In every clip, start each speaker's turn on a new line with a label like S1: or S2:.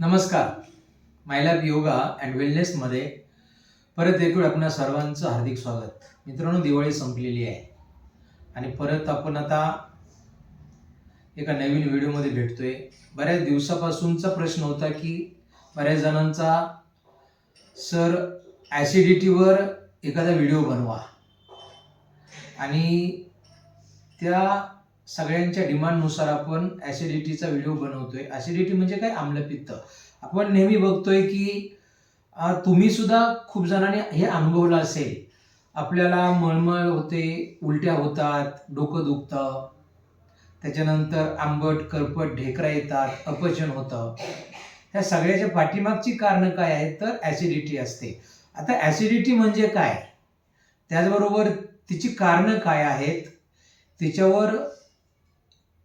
S1: नमस्कार. मायलॅब योगा अँड वेलनेसमध्ये परत एक आपणा सर्वांचं हार्दिक स्वागत. मित्रांनो दिवाळी संपलेली आहे. आणि परत आपण आता एका नवीन व्हिडिओमध्ये भेटतोय. बऱ्याच दिवसापासूनचा प्रश्न होता की बऱ्याच जणांचा सर ॲसिडिटीवर एखादा व्हिडिओ बनवा. आणि त्या सगळ्यांच्या डिमांडनुसार आपण ॲसिडिटीचा व्हिडिओ बनवतोय. ॲसिडिटी म्हणजे काय? आम्लपित्त आपण नेहमी बघतोय की तुम्ही सुद्धा खूप जणांनी हे अनुभवलं असेल. आपल्याला मळमळ होते उलट्या होतात डोकं दुखतं. त्याच्यानंतर आंबट करपट ढेकरा येतात अपचन होतं. ह्या सगळ्याच्या पाठीमागची कारणं काय आहेत? तर ॲसिडिटी असते. आता ॲसिडिटी म्हणजे काय? त्याचबरोबर तिची कारणं काय आहेत? तिच्यावर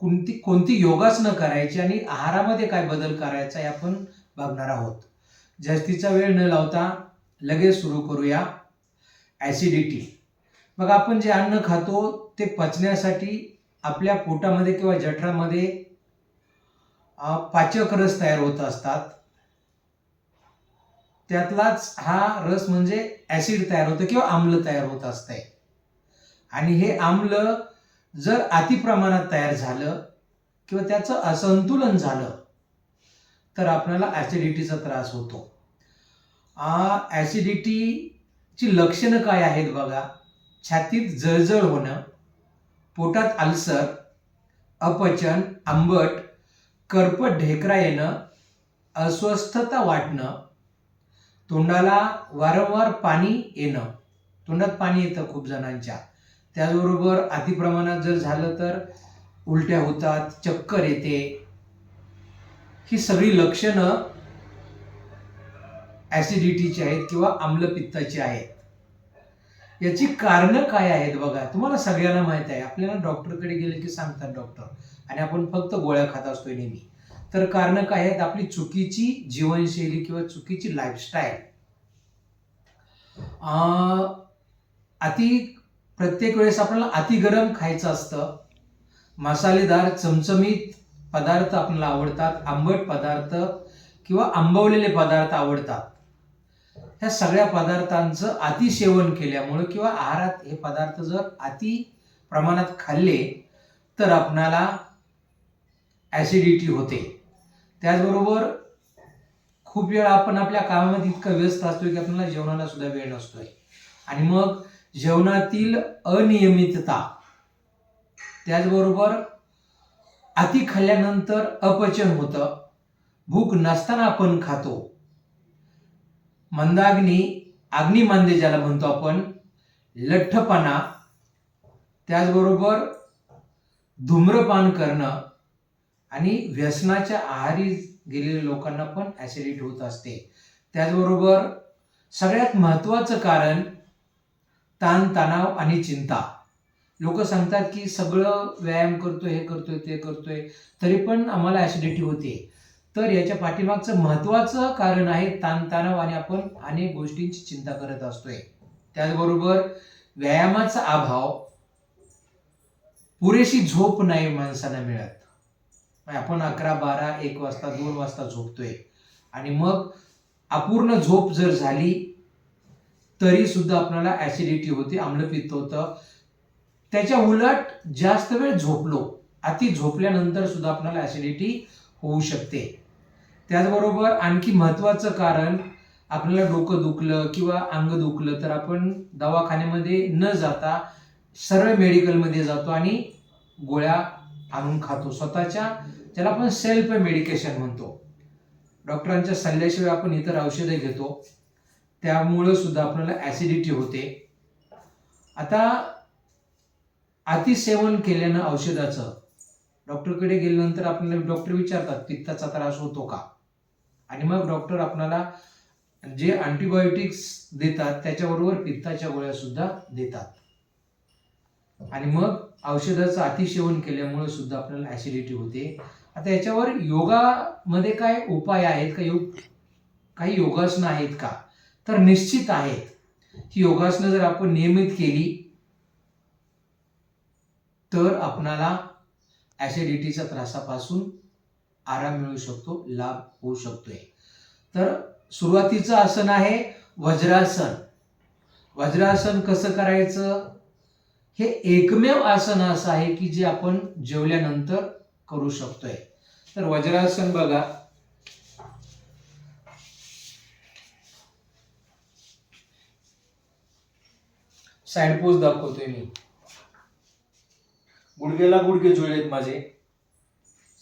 S1: कोणती कोणती योगासनं करायची आणि आहारामध्ये काय बदल करायचा हे आपण बघणार आहोत. जास्तीचा वेळ न लावता लगेच सुरू करूया. ॲसिडिटी मग आपण जे अन्न खातो ते पचण्यासाठी आपल्या पोटामध्ये किंवा जठरामध्ये पाचक रस तयार होत असतात. त्यातलाच हा रस म्हणजे ॲसिड तयार होतं किंवा आम्ल तयार होत असतंय. आणि हे आम्ल जर अतिप्रमाणात तयार झालं किंवा त्याचं असंतुलन झालं तर आपल्याला ॲसिडिटीचा त्रास होतो. ॲसिडिटीची लक्षणं काय आहेत बघा? छातीत जळजळ होणं पोटात अल्सर अपचन आंबट करपट ढेकरा येणं अस्वस्थता वाटणं तोंडाला वारंवार पाणी येणं. तोंडात पाणी येतं खूप जणांच्या. त्याचबरोबर अतिप्रमाणात जर झालं तर उलट्या होतात चक्कर येते. ही सगळी लक्षणं ॲसिडिटीची आहेत किंवा आम्लपित्ताची आहेत. याची कारणं काय आहेत बघा तुम्हाला सगळ्यांना माहीत आहे. आपल्याला डॉक्टरकडे गेले की सांगतात डॉक्टर. आणि आपण फक्त गोळ्या खात असतोय नेहमी. तर कारणं काय आहेत? आपली चुकीची जीवनशैली किंवा चुकीची लाईफस्टाईल अति प्रत्येक वेळेस आपल्याला अति गरम खायचं असतं. मसालेदार चमचमीत पदार्थ आपल्याला आवडतात. आंबट पदार्थ किंवा आंबवलेले पदार्थ आवडतात. ह्या सगळ्या पदार्थांचं अतिसेवन केल्यामुळं किंवा आहारात हे पदार्थ जर अति प्रमाणात खाल्ले तर आपणाला ॲसिडिटी होते. त्याचबरोबर खूप वेळा आपण आपल्या कामामध्ये इतकं व्यस्त असतो की आपल्याला जेवणाला सुद्धा वेळ नसतोय. आणि मग जेवणातील अनियमितता. त्याचबरोबर अति खाल्ल्यानंतर अपचन होतं. भूक नसताना आपण खातो. मंदाग्नी अग्निमांदे ज्याला म्हणतो आपण लठ्ठपणा. त्याचबरोबर धूम्रपान करणं. आणि व्यसनाच्या आहारी गेलेल्या लोकांना पण ॲसिडिटी होत असते. त्याचबरोबर सगळ्यात महत्त्वाचं कारण ताणतणाव आणि चिंता. लोक सांगतात की सगळं व्यायाम करतोय हे करतोय ते करतोय तरी पण आम्हाला ॲसिडिटी होते. तर याच्या पाठीमागचं महत्त्वाचं कारण आहे ताणतणाव आणि आपण अनेक गोष्टींची चिंता करत असतोय. त्याचबरोबर व्यायामाचा अभाव पुरेशी झोप नाही माणसाला मिळत. आपण अकरा बारा एक वाजता दोन वाजता झोपतोय. आणि मग अपूर्ण झोप जर झाली तरी सुद्धा आपल्याला ॲसिडिटी होते आम्लपित्त होतं. त्याच्या उलट जास्त वेळ झोपलो. अति झोपल्यानंतर सुद्धा आपल्याला ॲसिडिटी होऊ शकते. त्याचबरोबर आणखी महत्त्वाचं कारण आपल्याला डोकं दुखलं किंवा अंग दुखलं तर आपण दवाखान्यामध्ये न जाता सरळ मेडिकलमध्ये जातो आणि गोळ्या आणून खातो. स्वतःच्या ज्याला आपण सेल्फ मेडिकेशन म्हणतो. डॉक्टरांच्या सल्ल्याशिवाय आपण इतर औषधे घेतो. त्यामुळं सुद्धा आपल्याला ॲसिडिटी होते. आता अतिसेवन केल्यानं औषधाचं डॉक्टरकडे गेल्यानंतर आपल्याला डॉक्टर विचारतात पित्ताचा त्रास होतो का? आणि मग डॉक्टर आपल्याला जे अँटीबायोटिक्स देतात त्याच्याबरोबर पित्ताच्या गोळ्या सुद्धा देतात. आणि मग औषधाचं अतिसेवन केल्यामुळे सुद्धा आपल्याला ॲसिडिटी होते. आता याच्यावर योगामध्ये काय उपाय आहेत का? योग काही योगासनं आहेत का? तर निश्चित आहेत. ही योगासनं जर आपण नियमित केली तर आपणाला ॲसिडिटीच्या त्रासापासून आराम मिळू शकतो लाभ होऊ शकतोय. तर सुरुवातीचं आसन आहे वज्रासन. वज्रासन कसं करायचं? हे एकमेव आसन असं आहे की जे आपण जेवल्यानंतर करू शकतोय. तर वज्रासन बघा. साईड पोज दाखवतोय मी. गुडघेला गुडघे जुळलेत माझे.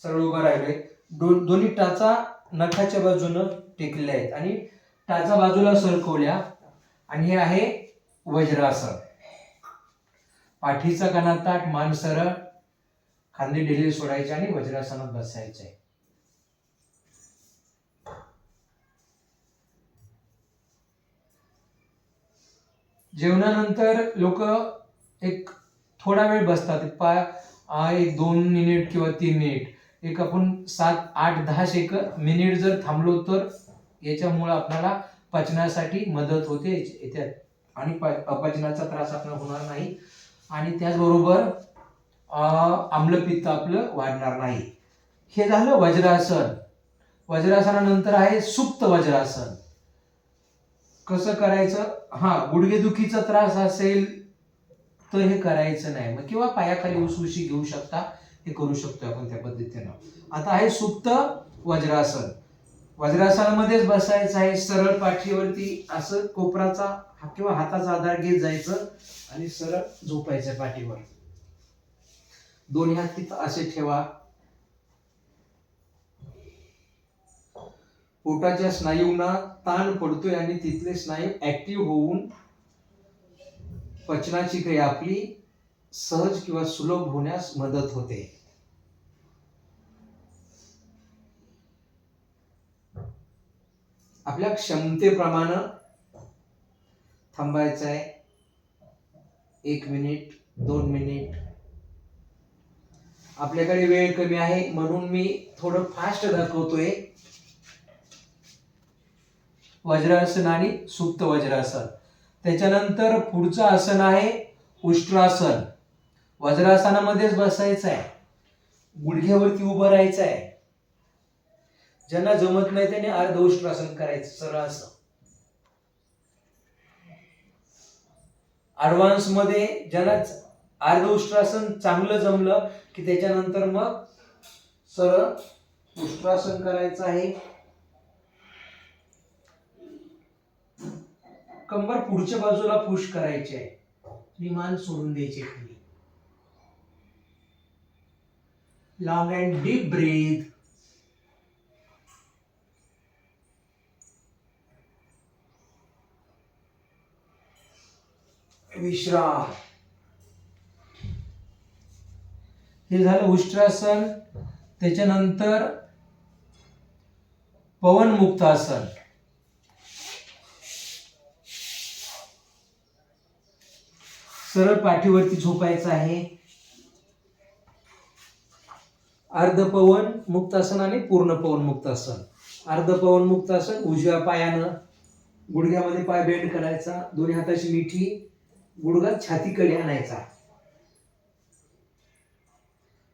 S1: सरळ उभा राहिले दो दोन्ही टाचा नखाच्या बाजूनं टेकलेल्या आहेत आणि टाचा बाजूला सरकवल्या. आणि हे आहे वज्रासन. पाठीचा कणा ताट मान सरळ खांदे ढिले सोडायचे आणि वज्रासनात बसायचे. जेवणानंतर लोक एक थोडा वेळ बसतात. एक पा एक दोन मिनिट किंवा तीन मिनिट. एक आपण सात आठ दहा शेक मिनिट जर थांबलो तर याच्यामुळं आपल्याला पचनासाठी मदत होते. याच्यात आणि प अपचनाचा त्रास आपल्याला होणार नाही. आणि त्याचबरोबर आम्लपित्त आपलं वाढणार नाही. हे झालं वज्रासन. वज्रासनानंतर आहे सुप्त वज्रासन. कसं करायचं? हा गुडघेदुखीचा त्रास असेल तर हे करायचं नाही. मग किंवा पायाखाली उसुशी घेऊ शकता हे करू शकतो आपण त्या पद्धतीनं. आता आहे सुप्त वज्रासन. वज्रासनामध्येच बसायचं आहे सरळ पाठीवरती असं कोपराचा हा- किंवा हाताचा आधार घेत जायचं आणि सरळ झोपायचं पाठीवर. दोन्ही हात तिथं असे ठेवा. पोटाच्या स्नायूंना ताण पडतोय आणि तिथले स्नायू ऍक्टिव्ह होऊन पचनाची क्रिया आपली सहज किंवा सुलभ होण्यास मदत होते. आपल्या क्षमतेप्रमाणे थांबायचं आहे एक मिनिट दोन मिनिट आपल्याकडे वेळ कमी आहे म्हणून मी थोडं फास्ट दाखवतोय. वज्रासन आणि सुप्त वज्रासन. त्याच्यानंतर पुढचं आसन आहे उष्ट्रासन. वज्रासनामध्येच बसायचं आहे गुडघ्यावरती उभं राहायचं आहे ज्यांना जमत नाही त्याने अर्ध उष्ट्रासन करायचं सरळ असं ऍडव्हान्समध्ये ज्यांना अर्ध उष्ट्रासन चांगलं जमलं की त्याच्यानंतर मग सरळ उष्ट्रासन करायचं आहे. कंबर पुढच्या बाजूला पुश करायची आहे. आणि मान सोडून द्यायची खाली. लॉंग अँड डीप ब्रीथ विश्राम. हे झालं उष्ट्रासन. त्याच्यानंतर पवन मुक्तासन सरळ पाठीवरती झोपायचं आहे. अर्ध पवन मुक्तासन आणि पूर्ण पवन मुक्तासन अर्ध पवन मुक्तासन उजव्या पायानं गुडघ्यामध्ये पाय बेंड करायचा दोन्ही हाताची मिठी गुडघा छातीकडे आणायचा.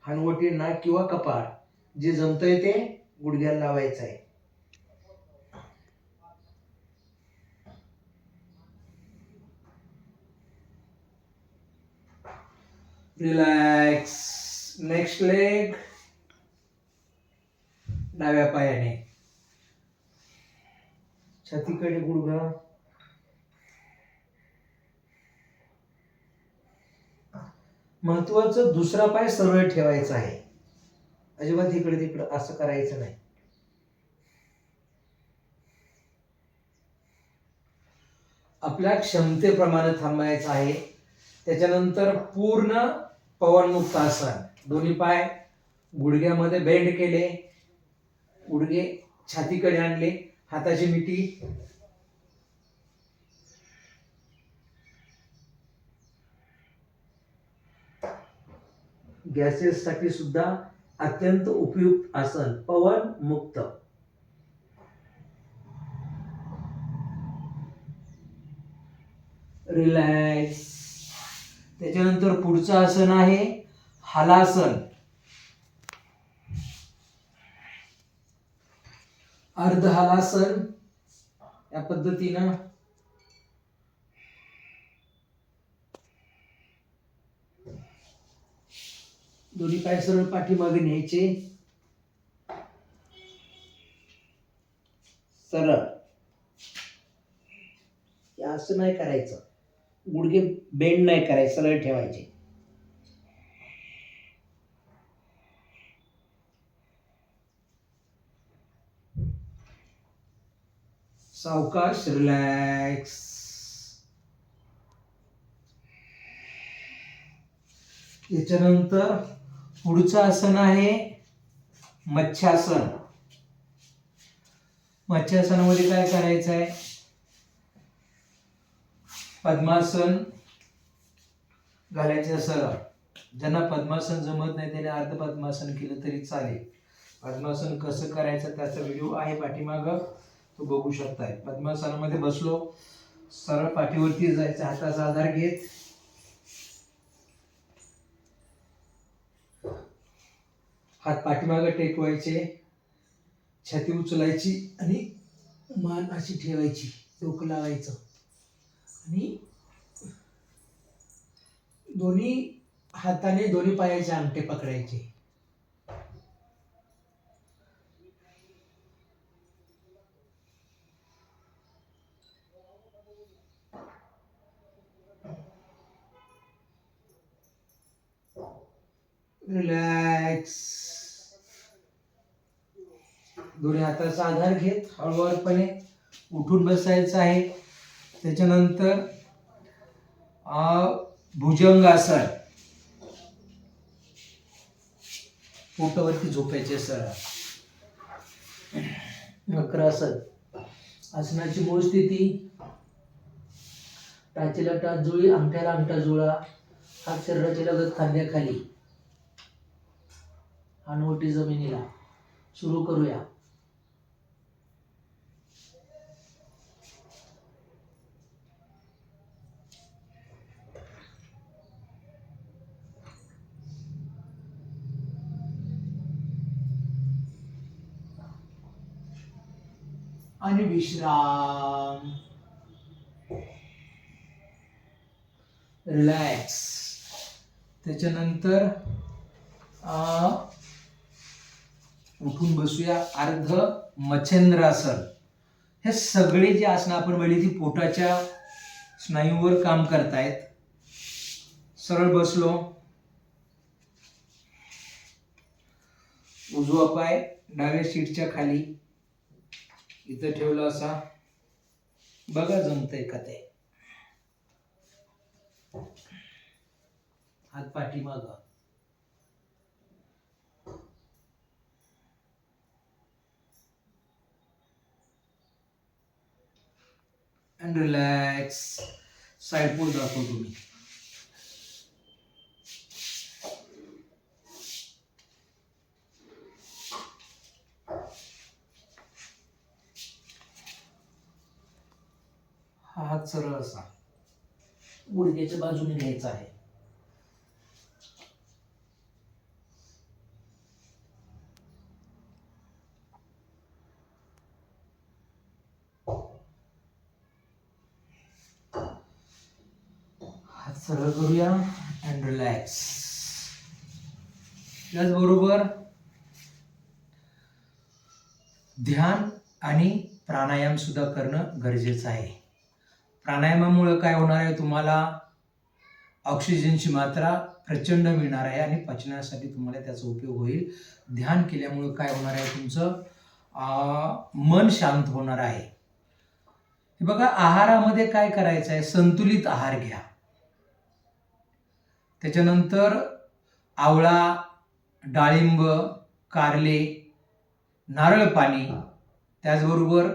S1: हनवटी नाक किंवा कपाळ जे जमतंय ते गुडघ्याला लावायचं आहे रिलॅक्स नेक्स्ट लेग डाव्या पायाने. छातीकडे गुडघा. महत्वाचं दुसरा पाय सरळ ठेवायचा आहे. अजिबात इकडे तिकडे असं करायचं नाही. आपल्या क्षमतेप्रमाणे थांबायचं आहे. त्याच्यानंतर पूर्ण पवनमुक्त आसन. दोन्ही पाय गुडघ्यामध्ये बेंड केले. गुडघे छातीकडे आणले. हाताची मिठी. गॅसेस साठी सुद्धा अत्यंत उपयुक्त आसन. पवन मुक्त. रिलॅक्स त्याच्यानंतर पुढचं आसन आहे हलासन. अर्ध हलासन या पद्धतीनं दोन्ही पाय सरळ पाठीमागे न्यायचे. सरळ. हे असं नाही करायचं. गुडघे बेंड नाही करायचे सरळ ठेवायचे. सावकाश रिलॅक्स याच्यानंतर पुढचं आसन आहे मच्छासन. मच्छासनामध्ये काय करायचं आहे पद्मासन घालायचं सरळ ज्यांना पद्मासन जमत नाही त्याने अर्ध पद्मासन केलं तरी चालेल. पद्मासन कसं करायचं त्याचा व्हिडिओ आहे पाठीमागं. तो बघू शकताय. पद्मासनामध्ये बसलो. सरळ पाठीवरती जायचं. हाताचा आधार घेत. हात पाठीमागं टेकवायचे. छाती उचलायची आणि मान अशी ठेवायची. डोकं लावायचं आणि दोन्ही हाताने दोन्ही पायाचे अंगठे पकडायचे. रिलॅक्स दोन्ही हाताचा आधार घेत हळूवारपणे उठून बसायचं आहे. त्याच्यानंतर भुजंगासन पोटावरती झोपायचे सर. वक्रासन आसनाची मूळ स्थिती. टाचेला टाच जुळी अंगठ्याला अंगठा जुळा हात शरीराच्या लगत खांद्याखाली. अनवटी जमिनीला. सुरू करूया. आणि विश्राम. रिलॅक्स त्याच्यानंतर उठून बसूया अर्ध मच्छेंद्रासन. हे सगळे जे आसनं आपण बघितली ती पोटाच्या स्नायूवर काम करतायत. सरळ बसलो. उजवा पाय डाव्या सीटच्या खाली. इथं ठेवला असा. बघा जमतंय का ते. हात पाठीमाग अँड रिलॅक्स साईड पोल दाखवतो तुम्ही हा हात सरळ असा. गुडघ्याच्या बाजूने घ्यायचा आहे. हात सरळ करूया अँड रिलॅक्स त्याचबरोबर ध्यान आणि प्राणायाम सुद्धा करणं गरजेचं आहे. प्राणायामामुळे काय होणार आहे? तुम्हाला ऑक्सिजनची मात्रा प्रचंड मिळणार आहे आणि पचण्यासाठी तुम्हाला त्याचा उपयोग होईल. ध्यान केल्यामुळं काय होणार आहे तुमचं? मन शांत होणार आहे. हे बघा आहारामध्ये काय करायचं आहे? संतुलित आहार घ्या. त्याच्यानंतर आवळा डाळिंब कारले नारळ पाणी त्याचबरोबर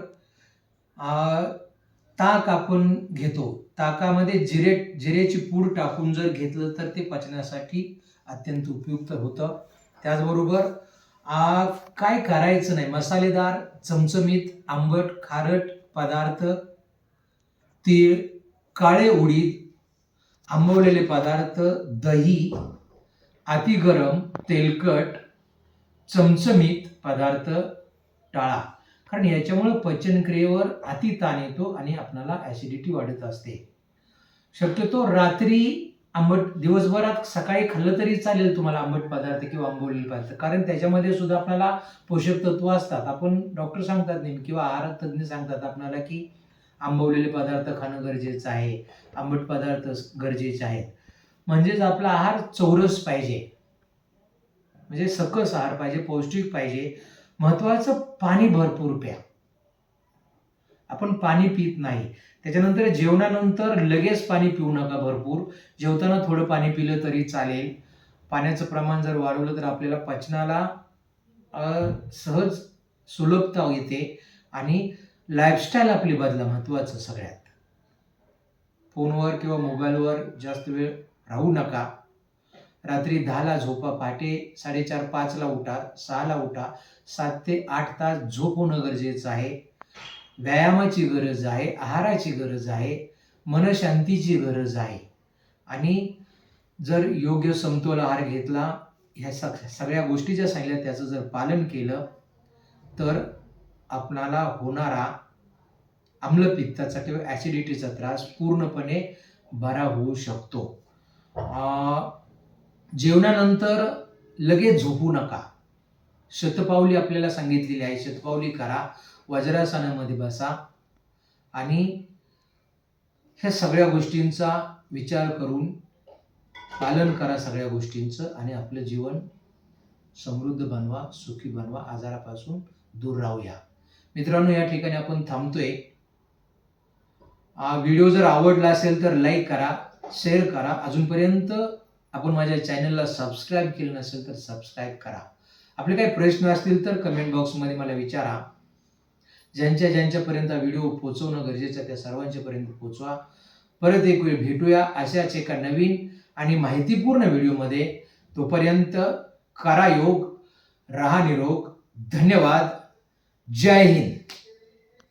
S1: ताक आपण घेतो. ताकामध्ये जिरे जिरेची पूड टाकून जर घेतलं तर ते पचण्यासाठी अत्यंत उपयुक्त होतं. त्याचबरोबर आ, काय करायचं नाही. मसालेदार चमचमीत आंबट खारट पदार्थ तीळ काळे उडीद आंबवलेले पदार्थ दही अति गरम तेलकट चमचमीत पदार्थ टाळा कारण याच्यामुळे पचनक्रियेवर अति ताण येतो आणि आपणाला ॲसिडिटी वाढत असते. शक्यतो रात्री आंबट दिवसभरात सकाळी खाल्लं तरी चालेल तुम्हाला आंबट पदार्थ किंवा आंबोलेले पदार्थ. कारण त्याच्यामध्ये सुद्धा आपल्याला पोषक तत्व असतात. आपण डॉक्टर सांगतात नेमकी किंवा आहार तज्ज्ञ सांगतात आपल्याला की आंबवलेले पदार्थ खाणं गरजेचं आहे आंबट पदार्थ गरजेचे आहेत. म्हणजेच आपला आहार चौरस पाहिजे. म्हणजे सकस आहार पाहिजे पौष्टिक पाहिजे. महत्वाचं पाणी भरपूर प्या. आपण पाणी पित नाही. त्याच्यानंतर जेवणानंतर लगेच पाणी पिऊ नका भरपूर. जेवताना थोडं पाणी पिलं तरी चालेल. पाण्याचं प्रमाण जर वाढवलं तर आपल्याला पचनाला सहज सुलभता येते आणि लाईफस्टाईल आपली बदला महत्त्वाचं सगळ्यात. फोनवर किंवा मोबाईलवर जास्त वेळ राहू नका. रात्री दहाला झोपा पहाटे साडेचार पाचला उठा सहाला उठा. सात ते आठ तास झोप होणं गरजेचं आहे. व्यायामाची गरज आहे आहाराची गरज आहे मनशांतीची गरज आहे. आणि जर योग्य समतोल आहार घेतला ह्या सग सगळ्या गोष्टी ज्या सांगितल्या त्याचं जर पालन केलं तर आपणाला होणारा आम्लपित्ताचा किंवा ॲसिडिटीचा त्रास पूर्णपणे बरा होऊ शकतो. जेवणानंतर लगेच झोपू नका. शतपावली आपल्याला सांगितलेली आहे. शतपावली करा वज्रासनामध्ये बसा आणि ह्या सगळ्या गोष्टींचा विचार करून पालन करा सगळ्या गोष्टींचं आणि आपलं जीवन समृद्ध बनवा सुखी बनवा आजारापासून दूर राहूया. मित्रांनो या ठिकाणी आपण थांबतोय. व्हिडिओ जर आवडला असेल तर लाईक करा शेअर करा. अजूनपर्यंत आपण माझ्या चॅनलला सबस्क्राईब केलं नसेल तर सबस्क्राईब करा. आपले काही प्रश्न असतील तर कमेंट बॉक्समध्ये मला विचारा. ज्यांच्या ज्यांच्यापर्यंत व्हिडिओ पोचवणं गरजेचं आहे त्या सर्वांच्यापर्यंत पोचवा परत एक वेळ भेटूया. अशाच एका नवीन आणि माहितीपूर्ण व्हिडिओमध्ये तोपर्यंत करा योग रहा निरोग. धन्यवाद. जय हिंद.